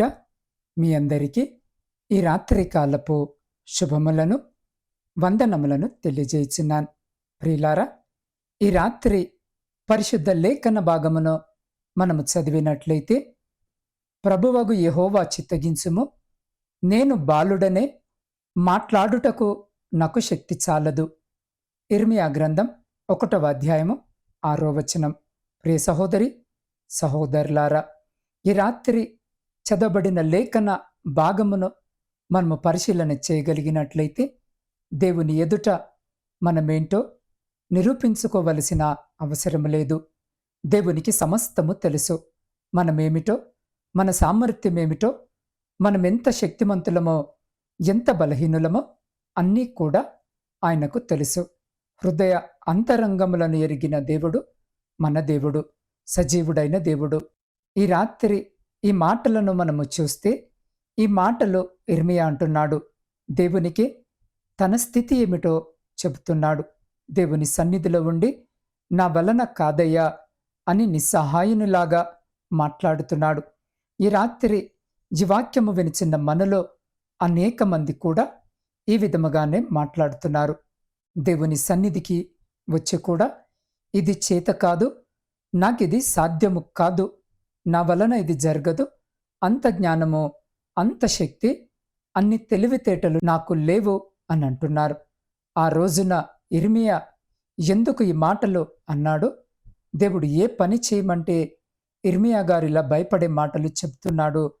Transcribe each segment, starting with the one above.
పేరిట మీ అందరికీ ఈ రాత్రి కాలపు శుభములను వందనములను తెలియజేయుచున్నాను. ప్రియులారా ఈ రాత్రి పరిశుద్ధ లేఖన భాగమును మనము చదివినట్లయితే ప్రభువగు యహోవా చిత్తగించుము నేను బాలుడనే మాట్లాడుటకు నాకు శక్తి చాలదు. ఇర్మియా గ్రంథం ఒకటవ అధ్యాయము ఆరో వచనం. ప్రియ సహోదరి సహోదరులారా ఈ రాత్రి చదవబడిన లేఖన భాగమును మనము పరిశీలన చేయగలిగినట్లయితే దేవుని ఎదుట మనమేంటో నిరూపించుకోవలసిన అవసరం లేదు. దేవునికి సమస్తము తెలుసు. మనమేమిటో మన సామర్థ్యం ఏమిటో మనం ఎంత శక్తిమంతులమో ఎంత బలహీనులమో అన్నీ కూడా ఆయనకు తెలుసు. హృదయ అంతరంగములను ఎరిగిన దేవుడు మన దేవుడు సజీవుడైన దేవుడు. ఈ రాత్రి ఈ మాటలను మనము చూస్తే ఈ మాటలు ఇర్మియా అంటున్నాడు. దేవునికి తన స్థితి ఏమిటో చెబుతున్నాడు. దేవుని సన్నిధిలో ఉండి నా వలన కాదయ్యా అని నిస్సహాయునిలాగా మాట్లాడుతున్నాడు. ఈ రాత్రి ఈ వాక్యము వినిచిన మనలో అనేక మంది కూడా ఈ విధముగానే మాట్లాడుతున్నారు. దేవుని సన్నిధికి వచ్చి కూడా ఇది చేత కాదు నాకిది సాధ్యము కాదు నా వలన ఇది జరగదు. అంత జ్ఞానము అంత శక్తి అన్ని తెలివితేటలు నాకు లేవు అని అంటున్నారు. ఆ రోజున ఇర్మియా ఎందుకు ఈ మాటలు అన్నాడు? దేవుడు ఏ పని చేయమంటే ఇర్మియా గారిలా భయపడే మాటలు చెప్తున్నాడు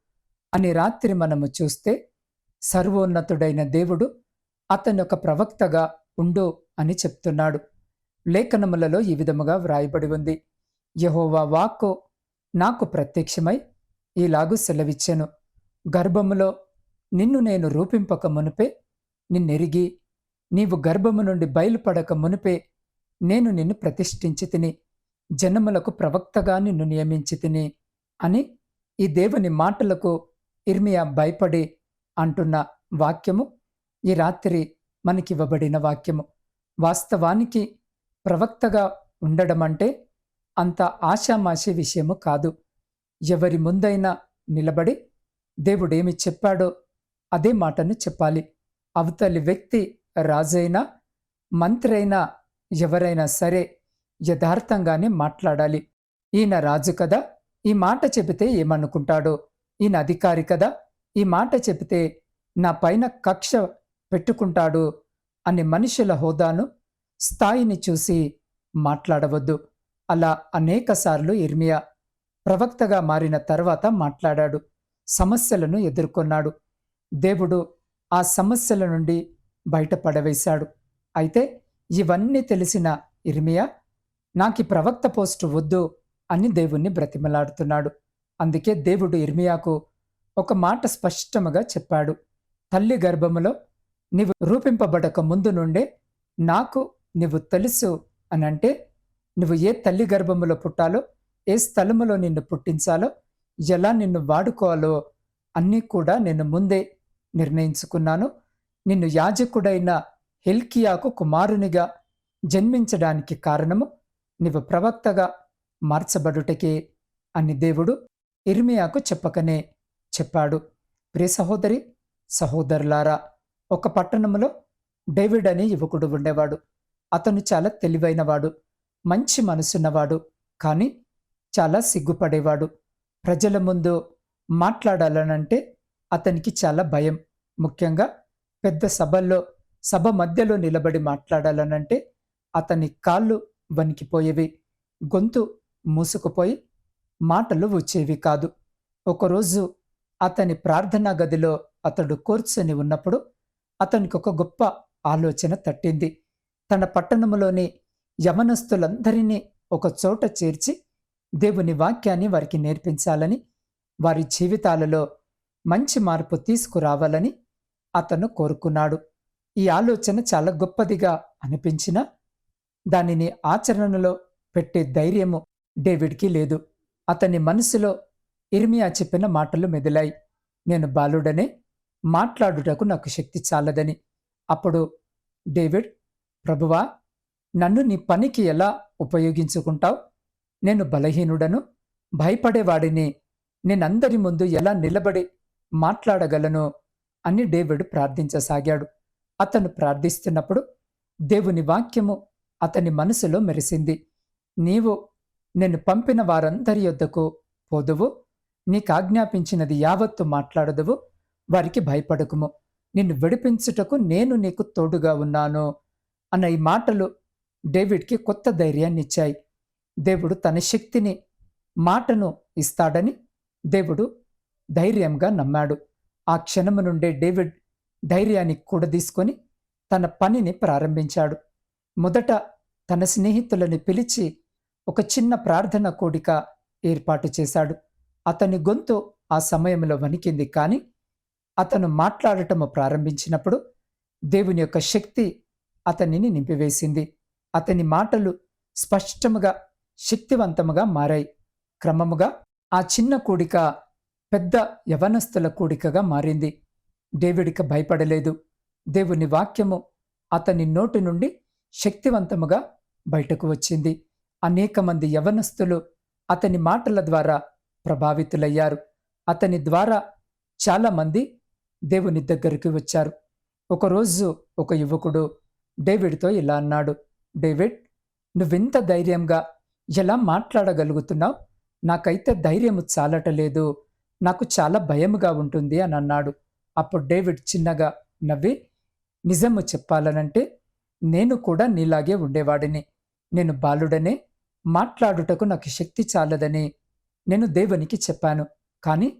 అని రాత్రి మనము చూస్తే సర్వోన్నతుడైన దేవుడు అతను ఒక ప్రవక్తగా ఉండు అని చెప్తున్నాడు. లేఖనములలో ఈ విధముగా వ్రాయబడి ఉంది. యహోవా వాక్కు నాకు ప్రత్యక్షమై ఈలాగు సెలవిచ్చెను. గర్భములో నిన్ను నేను రూపింపక మునుపే నిన్నెరిగి నీవు గర్భము నుండి బయలుపడక మునుపే నేను నిన్ను ప్రతిష్ఠించి తిని జనములకు ప్రవక్తగా నిన్ను నియమించి తిని అని ఈ దేవుని మాటలకు ఇర్మియా భయపడి అంటున్న వాక్యము ఈ రాత్రి మనకివ్వబడిన వాక్యము. వాస్తవానికి ప్రవక్తగా ఉండడం అంటే అంత ఆశామాషి విషయము కాదు. ఎవరి ముందైనా నిలబడి దేవుడేమి చెప్పాడో అదే మాటను చెప్పాలి. అవతలి వ్యక్తి రాజైనా మంత్రి అయినా ఎవరైనా సరే యథార్థంగానే మాట్లాడాలి. ఈయన రాజు కదా ఈ మాట చెబితే ఏమనుకుంటాడో? ఈయన అధికారి కదా ఈ మాట చెబితే నా పైన కక్ష పెట్టుకుంటాడు? అనే మనుషుల హోదాను స్థాయిని చూసి మాట్లాడవద్దు. అలా అనేకసార్లు ఇర్మియా ప్రవక్తగా మారిన తర్వాత మాట్లాడాడు సమస్యలను ఎదుర్కొన్నాడు. దేవుడు ఆ సమస్యల నుండి బయటపడవేశాడు. అయితే ఇవన్నీ తెలిసిన ఇర్మియా నాకు ప్రవక్త పోస్టు వద్దు అని దేవుణ్ణి బ్రతిమలాడుతున్నాడు. అందుకే దేవుడు ఇర్మియాకు ఒక మాట స్పష్టముగా చెప్పాడు. తల్లి గర్భములో నీవు రూపింపబడక ముందు నుండే నాకు నీవు తెలుసు అనంటే నువ్వు ఏ తల్లి గర్భములో పుట్టాలో ఏ స్థలములో నిన్ను పుట్టించాలో ఎలా నిన్ను వాడుకోవాలో అన్నీ కూడా నేను ముందే నిర్ణయించుకున్నాను. నిన్ను యాజకుడైన హెల్కియాకు కుమారునిగా జన్మించడానికి కారణము నీవు ప్రవక్తగా మార్చబడుటకే అని దేవుడు ఇర్మియాకు చెప్పకనే చెప్పాడు. ప్రియ సహోదరి సహోదరులారా ఒక పట్టణంలో డేవిడ్ అనే యువకుడు ఉండేవాడు. అతను చాలా తెలివైనవాడు. మంచి మనసున్నవాడు కానీ చాలా సిగ్గుపడేవాడు. ప్రజల ముందు మాట్లాడాలనంటే అతనికి చాలా భయం. ముఖ్యంగా పెద్ద సభల్లో సభ మధ్యలో నిలబడి మాట్లాడాలనంటే అతని కాళ్ళు వణికిపోయేవి గొంతు మూసుకుపోయి మాటలు వచ్చేవి కాదు. ఒకరోజు అతని ప్రార్థనా గదిలో అతడు కూర్చొని ఉన్నప్పుడు అతనికి ఒక గొప్ప ఆలోచన తట్టింది. తన పట్టణంలోని యవనస్తులందరినీ ఒక చోట చేర్చి దేవుని వాక్యాన్ని వారికి నేర్పించాలని వారి జీవితాలలో మంచి మార్పు తీసుకురావాలని అతను కోరుకున్నాడు. ఈ ఆలోచన చాలా గొప్పదిగా అనిపించినా దానిని ఆచరణలో పెట్టే ధైర్యము డేవిడ్కి లేదు. అతని మనసులో ఇర్మియా చెప్పిన మాటలు మెదిలాయి. నేను బాలుడనే మాట్లాడుటకు నాకు శక్తి చాలదని. అప్పుడు డేవిడ్ ప్రభువా నన్ను నీ పనికి ఎలా ఉపయోగించుకుంటావు? నేను బలహీనుడను భయపడేవాడిని నేనందరి ముందు ఎలా నిలబడి మాట్లాడగలను అని డేవిడ్ ప్రార్థించసాగాడు. అతను ప్రార్థిస్తున్నప్పుడు దేవుని వాక్యము అతని మనసులో మెరిసింది. నీవు నేను పంపిన వారందరి యొద్దకు పోదువు నీకాజ్ఞాపించినది యావత్తు మాట్లాడదువు వారికి భయపడకుము. నిన్ను విడిపించుటకు నేను నీకు తోడుగా ఉన్నాను అన్న ఈ మాటలు డేవిడ్కి కొత్త ధైర్యాన్ని ఇచ్చాయి దేవుడు తన శక్తిని మాటను ఇస్తాడని దేవుడు ధైర్యంగా నమ్మాడు. ఆ క్షణము నుండే డేవిడ్ ధైర్యాన్ని కూడదీసుకొని తన పనిని ప్రారంభించాడు. మొదట తన స్నేహితులను పిలిచి ఒక చిన్న ప్రార్థన కోడిక ఏర్పాటు చేశాడు. అతని గొంతు ఆ సమయంలో వణికింది కానీ అతను మాట్లాడటము ప్రారంభించినప్పుడు దేవుని యొక్క శక్తి అతనిని నింపివేసింది. అతని మాటలు స్పష్టముగా శక్తివంతముగా మారాయి. క్రమముగా ఆ చిన్న కూడిక పెద్ద యవనస్తుల కూడికగా మారింది. డేవిడిక భయపడలేదు. దేవుని వాక్యము అతని నోటి నుండి శక్తివంతముగా బయటకు వచ్చింది. అనేక మంది యవనస్తులు అతని మాటల ద్వారా ప్రభావితులయ్యారు. అతని ద్వారా చాలామంది దేవుని దగ్గరికి వచ్చారు. ఒకరోజు ఒక యువకుడు డేవిడ్తో ఇలా అన్నాడు డేవిడ్ నువ్వెంత ధైర్యంగా ఎలా మాట్లాడగలుగుతున్నావు? నాకైతే ధైర్యము చాలటలేదు. నాకు చాలా భయముగా ఉంటుంది అని అన్నాడు. అప్పుడు డేవిడ్ చిన్నగా నవ్వి నిజము చెప్పాలనంటే నేను కూడా నీలాగే ఉండేవాడిని. నేను బాలుడనే. మాట్లాడుటకు నాకు శక్తి చాలదని నేను దేవునికి చెప్పాను. కానీ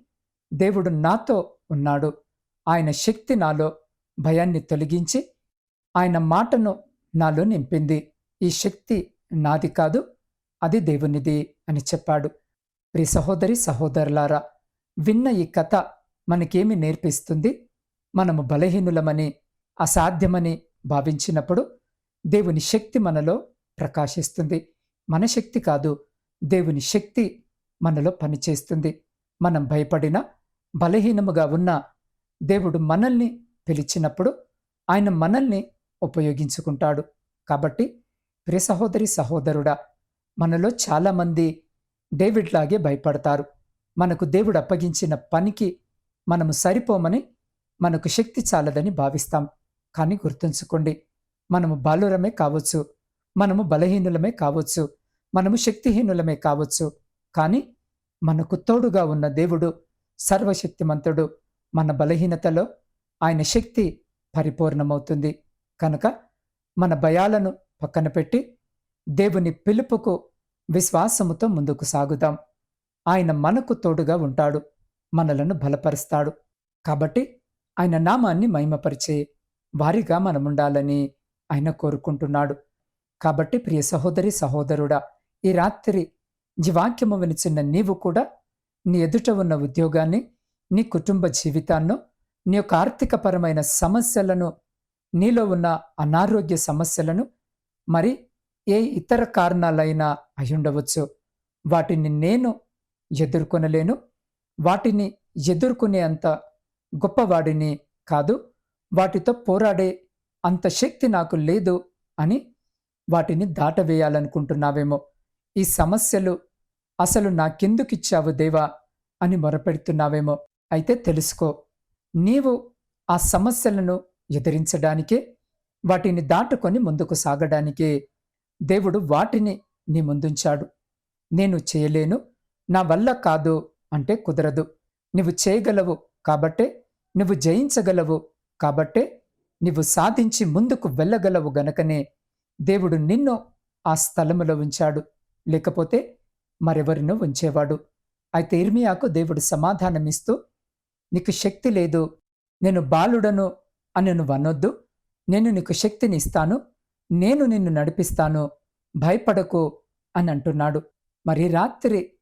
దేవుడు నాతో ఉన్నాడు. ఆయన శక్తి నాలో భయాన్ని తొలగించి ఆయన మాటను నాలో నింపింది ఈ శక్తి నాది కాదు అది దేవునిది అని చెప్పాడు. ప్రి సహోదరి సహోదరులారా విన్న ఈ కథ మనకేమి నేర్పిస్తుంది? మనము బలహీనులమని అసాధ్యమని భావించినప్పుడు దేవుని శక్తి మనలో ప్రకాశిస్తుంది. మన శక్తి కాదు దేవుని శక్తి మనలో పనిచేస్తుంది. మనం భయపడిన బలహీనముగా ఉన్న దేవుడు మనల్ని పిలిచినప్పుడు ఆయన మనల్ని ఉపయోగించుకుంటాడు. కాబట్టి ప్రియ సహోదరి సహోదరుడా మనలో చాలామంది డేవిడ్ లాగే భయపడతారు. మనకు దేవుడు అప్పగించిన పనికి మనము సరిపోమని మనకు శక్తి చాలదని భావిస్తాం. కానీ గుర్తుంచుకోండి మనము బాలురమే కావచ్చు మనము బలహీనులమే కావచ్చు మనము శక్తిహీనులమే కావచ్చు. కానీ మనకు తోడుగా ఉన్న దేవుడు సర్వశక్తిమంతుడు మన బలహీనతలో ఆయన శక్తి పరిపూర్ణమవుతుంది. కనుక మన భయాలను పక్కన పెట్టి దేవుని పిలుపుకు విశ్వాసముతో ముందుకు సాగుదాం. ఆయన మనకు తోడుగా ఉంటాడు మనలను బలపరుస్తాడు. కాబట్టి ఆయన నామాన్ని మహిమపరిచే వారిగా మనముండాలని ఆయన కోరుకుంటున్నాడు. కాబట్టి ప్రియ సహోదరి సహోదరుడా ఈ రాత్రి జీవాక్యము వినిచిన్న నీవు కూడా నీ ఎదుట ఉన్న ఉద్యోగాన్ని నీ కుటుంబ జీవితాన్ని నీ యొక్క ఆర్థికపరమైన సమస్యలను నీలో ఉన్న అనారోగ్య సమస్యలను మరి ఏ ఇతర కారణాలైనా అయ్యుండవచ్చు వాటిని నేను ఎదుర్కొనలేను. వాటిని ఎదుర్కొనే అంత గొప్పవాడిని కాదు. వాటితో పోరాడే అంత శక్తి నాకు లేదు అని వాటిని దాటవేయాలనుకుంటున్నావేమో. ఈ సమస్యలు అసలు నాకెందుకిచ్చావు దేవా అని మొరపెడుతున్నావేమో. అయితే తెలుసుకో నీవు ఆ సమస్యలను ఎదిరించడానికే వాటిని దాటుకొని ముందుకు సాగడానికే దేవుడు వాటిని నీ ముందుంచాడు. నేను చేయలేను నా వల్ల కాదు అంటే కుదరదు. నువ్వు చేయగలవు కాబట్టే నువ్వు జయించగలవు కాబట్టే నువ్వు సాధించి ముందుకు వెళ్ళగలవు గనకనే దేవుడు నిన్ను ఆ స్థలములో ఉంచాడు. లేకపోతే మరెవరినో ఉంచేవాడు. అయితే ఇర్మియాకు దేవుడు సమాధానమిస్తూ నీకు శక్తి లేదు నేను బాలుడను అని నువ్వు అనొద్దు. నేను నీకు శక్తిని ఇస్తాను. నేను నిన్ను నడిపిస్తాను. భయపడకు అని అంటున్నాడు. మరి రాత్రి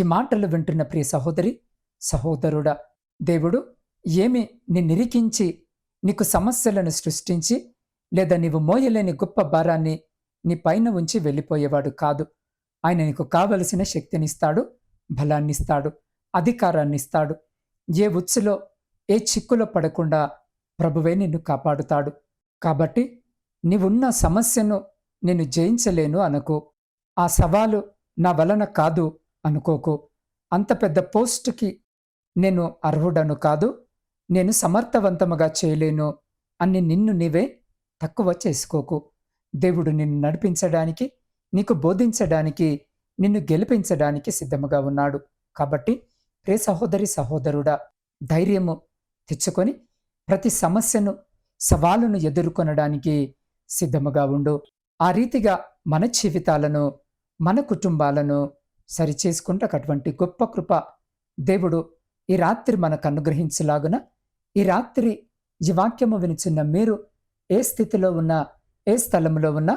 ఈ మాటలు వింటున్న ప్రియ సహోదరి సహోదరుడా దేవుడు ఏమి నిన్నిరికించి నీకు సమస్యలను సృష్టించి లేదా నీవు మోయలేని గొప్ప భారాన్ని నీ పైన ఉంచి వెళ్ళిపోయేవాడు కాదు. ఆయన నీకు కావలసిన శక్తినిస్తాడు బలాన్నిస్తాడు అధికారాన్నిస్తాడు ఏ ఉచ్చులో ఏ చిక్కులో పడకుండా ప్రభువే నిన్ను కాపాడుతాడు. కాబట్టి నీవున్న సమస్యను నేను జయించలేను అనుకో. ఆ సవాలు నా వలన కాదు అనుకోకు. అంత పెద్ద పోస్టుకి నేను అర్హుడను కాదు. నేను సమర్థవంతముగా చేయలేను అని నిన్ను నీవే తక్కువ చేసుకోకు. దేవుడు నిన్ను నడిపించడానికి నీకు బోధించడానికి నిన్ను గెలిపించడానికి సిద్ధముగా ఉన్నాడు. కాబట్టి ప్రే సహోదరి సహోదరుడా ధైర్యము తెచ్చుకొని ప్రతి సమస్యను సవాలును ఎదుర్కొనడానికి సిద్ధముగా ఉండు. ఆ రీతిగా మన జీవితాలను మన కుటుంబాలను సరిచేసుకుంటూ అటువంటి గొప్ప కృప దేవుడు ఈ రాత్రి మనకు అనుగ్రహించలాగున ఈ రాత్రి ఈ వాక్యము వినిచున్న మీరు ఏ స్థితిలో ఉన్నా ఏ స్థలంలో ఉన్నా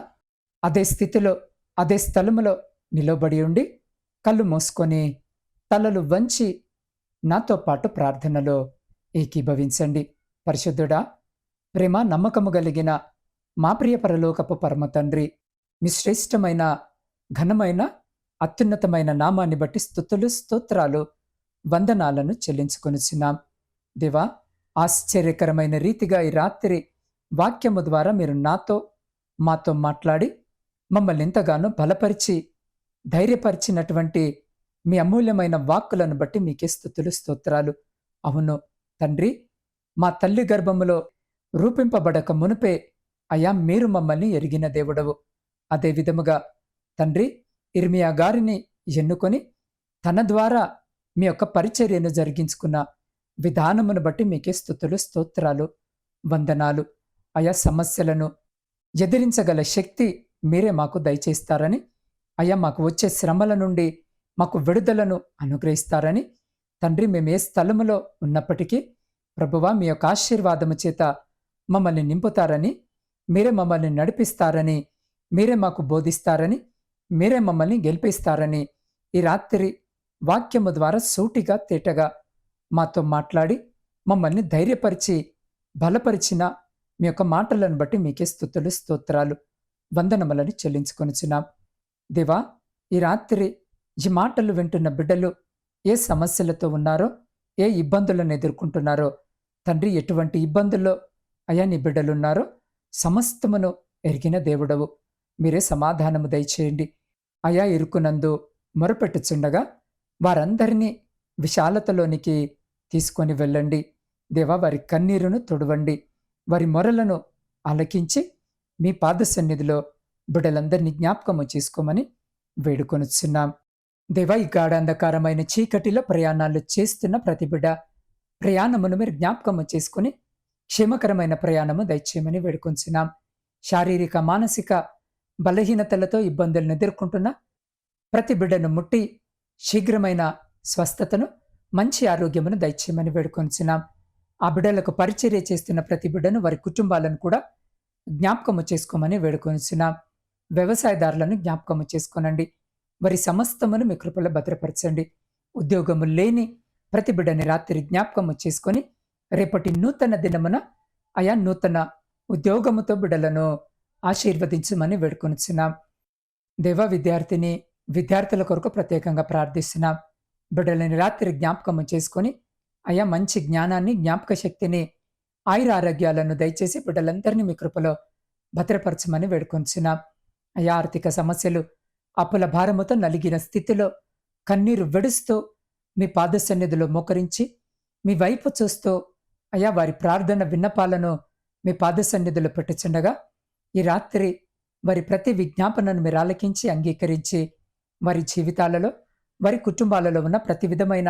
అదే స్థితిలో అదే స్థలములో నిలబడి ఉండి కళ్ళు మూసుకొని తలలు వంచి నాతో పాటు ప్రార్థనలో ఏకీభవించండి. పరిశుద్ధుడా ప్రేమ నమ్మకము కలిగిన మా ప్రియ పరలోకపు పరమ తండ్రి మీ శ్రేష్టమైన ఘనమైన అత్యున్నతమైన నామాన్ని బట్టి స్థుతులు స్తోత్రాలు వందనాలను చెల్లించుకొనిచున్నాం. దేవా ఆశ్చర్యకరమైన రీతిగా ఈ రాత్రి వాక్యము ద్వారా మీరు నాతో మాతో మాట్లాడి మమ్మల్ని ఎంతగానో బలపరిచి ధైర్యపరిచినటువంటి మీ అమూల్యమైన వాక్కులను బట్టి మీకే స్థుతులు స్తోత్రాలు. అవును తండ్రి మా తల్లి గర్భములో రూపింపబడక మునుపే అయా మీరు మమ్మల్ని ఎరిగిన దేవుడవు. అదే విధముగా తండ్రి ఇర్మియా గారిని ఎన్నుకొని తన ద్వారా మీ యొక్క పరిచర్యను జరిగించుకున్న విధానమును బట్టి మీకే స్థుతులు స్తోత్రాలు వందనాలు. ఆయా సమస్యలను ఎదిరించగల శక్తి మీరే మాకు దయచేస్తారని అయ్యా మాకు వచ్చే శ్రమల నుండి మాకు విడుదలను అనుగ్రహిస్తారని తండ్రి మేము ఏ స్థలములో ఉన్నప్పటికీ ప్రభువా మీ యొక్క ఆశీర్వాదము చేత మమ్మల్ని నింపుతారని మీరే మమ్మల్ని నడిపిస్తారని మీరే మాకు బోధిస్తారని మీరే మమ్మల్ని గెలిపిస్తారని ఈ రాత్రి వాక్యము ద్వారా సూటిగా తేటగా మాతో మాట్లాడి మమ్మల్ని ధైర్యపరిచి బలపరిచిన మీ యొక్క మాటలను బట్టి మీకే స్థుతులు స్తోత్రాలు వందనములని చెల్లించుకొనిచున్నాం. దేవా ఈ రాత్రి ఈ మాటలు వింటున్న బిడ్డలు ఏ సమస్యలతో ఉన్నారో ఏ ఇబ్బందులను ఎదుర్కొంటున్నారో తండ్రి ఎటువంటి ఇబ్బందుల్లో అయా నీ బిడ్డలున్నారో సమస్తమును ఎరిగిన దేవుడవు. మీరే సమాధానము దయచేయండి. అయా ఇరుకునందు మొరపెట్టుచుండగా వారందరినీ విశాలతలోనికి తీసుకొని వెళ్ళండి. దేవా వారి కన్నీరును తొడవండి. వారి మొరలను ఆలకించి మీ పాద సన్నిధిలో బిడ్డలందరినీ జ్ఞాపకము చేసుకోమని వేడుకొనుచున్నాం. దేవా ఈ గాఢాంధకారమైన చీకటిలో ప్రయాణాలు చేస్తున్న ప్రతి బిడ్డ ప్రయాణమును మీరు జ్ఞాపకము చేసుకుని క్షేమకరమైన ప్రయాణము దయచేయమని వేడుకొంచున్నాం. శారీరక మానసిక బలహీనతలతో ఇబ్బందులను ఎదుర్కొంటున్న ప్రతి బిడ్డను ముట్టి శీఘ్రమైన స్వస్థతను మంచి ఆరోగ్యమును దయచేయమని వేడుకొంచున్నాం. ఆ బిడ్డలకు పరిచర్య చేస్తున్న ప్రతి బిడ్డను వారి కుటుంబాలను కూడా జ్ఞాపకము చేసుకోమని వేడుకొనిచున్నాం వ్యవసాయదారులను జ్ఞాపకము చేసుకోనండి. వారి సమస్తమును మీ కృపలో భద్రపరచండి. ఉద్యోగము లేని ప్రతి బిడ్డని రాత్రి జ్ఞాపకము చేసుకొని రేపటి నూతన దినమున ఆయా నూతన ఉద్యోగముతో బిడ్డలను ఆశీర్వదించమని వేడుకొనిచున్నాం. దేవ విద్యార్థిని విద్యార్థుల కొరకు ప్రత్యేకంగా ప్రార్థిస్తున్నాం. బిడ్డలని రాత్రి జ్ఞాపకము చేసుకొని అయా మంచి జ్ఞానాన్ని జ్ఞాపక శక్తిని ఆయుర ఆరోగ్యాలను దయచేసి బిడ్డలందరినీ మీ కృపలో భద్రపరచమని వేడుకొంచున్నాం అయా ఆర్థిక సమస్యలు అప్పుల భారముతో నలిగిన స్థితిలో కన్నీరు వెడుస్తూ మీ పాద సన్నిధిలో మోకరించి మీ వైపు చూస్తూ అయా వారి ప్రార్థన విన్నపాలను మీ పాద సన్నిధిలో పెట్టుచుండగా ఈ రాత్రి వారి ప్రతి విజ్ఞాపనను మీరు ఆలకించి అంగీకరించి వారి జీవితాలలో వారి కుటుంబాలలో ఉన్న ప్రతి విధమైన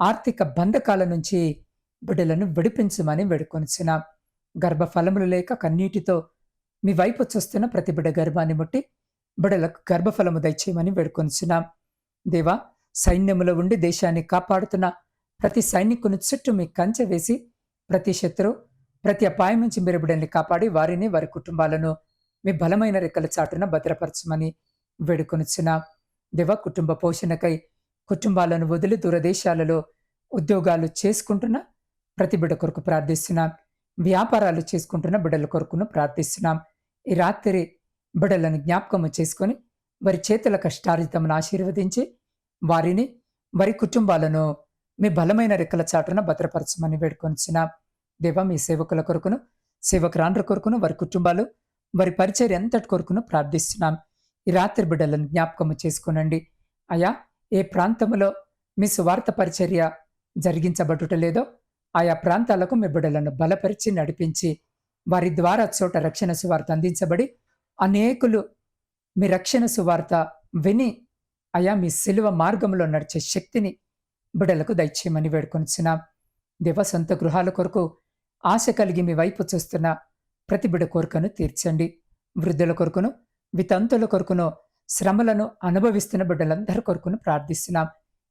ఆర్థిక బంధకాల నుంచి బిడ్డలను విడిపించమని వేడుకొనిచిన గర్భఫలములు లేక కన్నీటితో మీ వైపు చూస్తున్న ప్రతి బిడ్డ గర్భాన్ని ముట్టి బిడలకు గర్భఫలము దయచేయమని వేడుకొనిచున్నాం. దేవా సైన్యములో ఉండి దేశాన్ని కాపాడుతున్న ప్రతి సైనికుని చుట్టూ మీ కంచె వేసి ప్రతి శత్రు ప్రతి అపాయం నుంచి మీరు బిడ్డల్ని కాపాడి వారిని వారి కుటుంబాలను మీ బలమైన రెక్కల చాటున భద్రపరచమని వేడుకొనిచ్చిన దివ కుటుంబ పోషణకై కుటుంబాలను వదిలి దూరదేశాలలో ఉద్యోగాలు చేసుకుంటున్న ప్రతి బిడ్డ కొరకు ప్రార్థిస్తున్నాం. వ్యాపారాలు చేసుకుంటున్న బిడ్డల కొరకును ప్రార్థిస్తున్నాం. ఈ రాత్రి బిడ్డలను జ్ఞాపకము చేసుకొని వారి చేతుల కష్టార్జితమును ఆశీర్వదించి వారిని వారి కుటుంబాలను మీ బలమైన రెక్కల చాటున భద్రపరచమని వేడుకొనిచిన దేవ మీ సేవకుల కొరకును సేవకురాండ్ర కొరకును వారి కుటుంబాలు వారి పరిచయం ఎంతటి కొరకును ప్రార్థిస్తున్నాం. ఈ రాత్రి బిడ్డలను జ్ఞాపకము చేసుకునండి. అయా ఏ ప్రాంతంలో మీ సువార్త పరిచర్య జరిగించబడుట లేదో ఆయా ప్రాంతాలకు మీ బిడ్డలను బలపరిచి నడిపించి వారి ద్వారా చోట రక్షణ సువార్త అందించబడి అనేకులు మీ రక్షణ సువార్త విని అయా మీ సిలువ మార్గంలో నడిచే శక్తిని బిడలకు దయచేయమని వేడుకొనిచున్నాం. దేవ సొంత గృహాల కొరకు ఆశ కలిగి మీ వైపు చూస్తున్న ప్రతి బిడ కోరికను తీర్చండి. వృద్ధుల కొరకును వితంతుల కొరకును శ్రమలను అనుభవిస్తున్న బిడ్డలందరి కొరకును ప్రార్థిస్తున్నాం.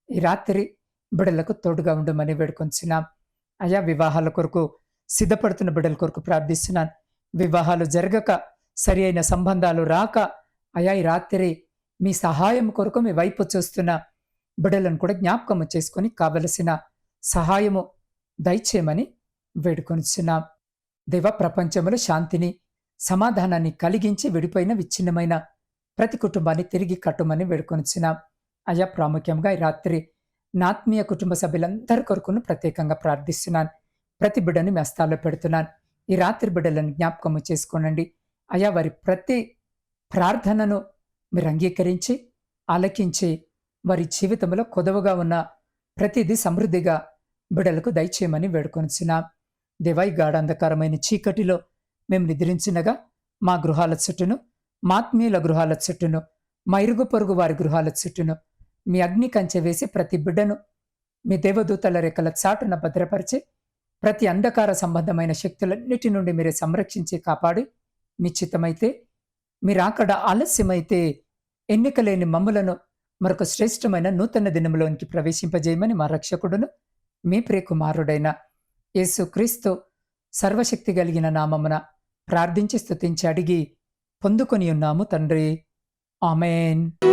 ఈ రాత్రి బిడలకు తోడుగా ఉండమని వేడుకొంచున్నాం అయా వివాహాల కొరకు సిద్ధపడుతున్న బిడ్డల కొరకు ప్రార్థిస్తున్నాను వివాహాలు జరగక సరి అయిన సంబంధాలు రాక అయా ఈ రాత్రి మీ సహాయం కొరకు మీ వైపు చూస్తున్న బిడలను కూడా జ్ఞాపకము చేసుకొని కావలసిన సహాయము దయచేయమని వేడుకొనిచున్నాం. దేవ ప్రపంచంలో శాంతిని సమాధానాన్ని కలిగించి విడిపోయిన విచ్ఛిన్నమైన ప్రతి కుటుంబాన్ని తిరిగి కట్టుమని వేడుకొనిచున్నాం. అయా ప్రాముఖ్యంగా ఈ రాత్రి నాత్మీయ కుటుంబ సభ్యులందరి కొరకును ప్రత్యేకంగా ప్రార్థిస్తున్నాను. ప్రతి బిడ్డను మీ పెడుతున్నాను. ఈ రాత్రి బిడ్డలను జ్ఞాపకము చేసుకోనండి. అయా వారి ప్రతి ప్రార్థనను మీరు అంగీకరించి ఆలకించి వారి జీవితంలో కొదవగా ఉన్న ప్రతిదీ సమృద్ధిగా బిడలకు దయచేయమని వేడుకొనిచున్నాం. దివై గాఢాంధకారమైన చీకటిలో మేము నిద్రించినగా మా గృహాల చుట్టూను మాత్మీయుల గృహాల చుట్టూను మా ఇరుగు పొరుగు వారి గృహాల చుట్టూను మీ అగ్ని కంచె వేసి ప్రతి బిడ్డను మీ దేవదూతల రెక్కల చాటున భద్రపరిచి ప్రతి అంధకార సంబంధమైన శక్తులన్నిటి నుండి మీరే సంరక్షించి కాపాడి మీ చిత్తమైతే మీరు అక్కడ ఆలస్యమైతే ఎన్నికలేని మమ్ములను మరొక శ్రేష్టమైన నూతన దినంలోనికి ప్రవేశింపజేయమని మా రక్షకుడును మీ ప్రియకుమారుడైన యేసుక్రీస్తు సర్వశక్తి కలిగిన నామమున ప్రార్థించి స్తుతించి అడిగి పొందుకొని ఉన్నాము తండ్రి. ఆమెన్.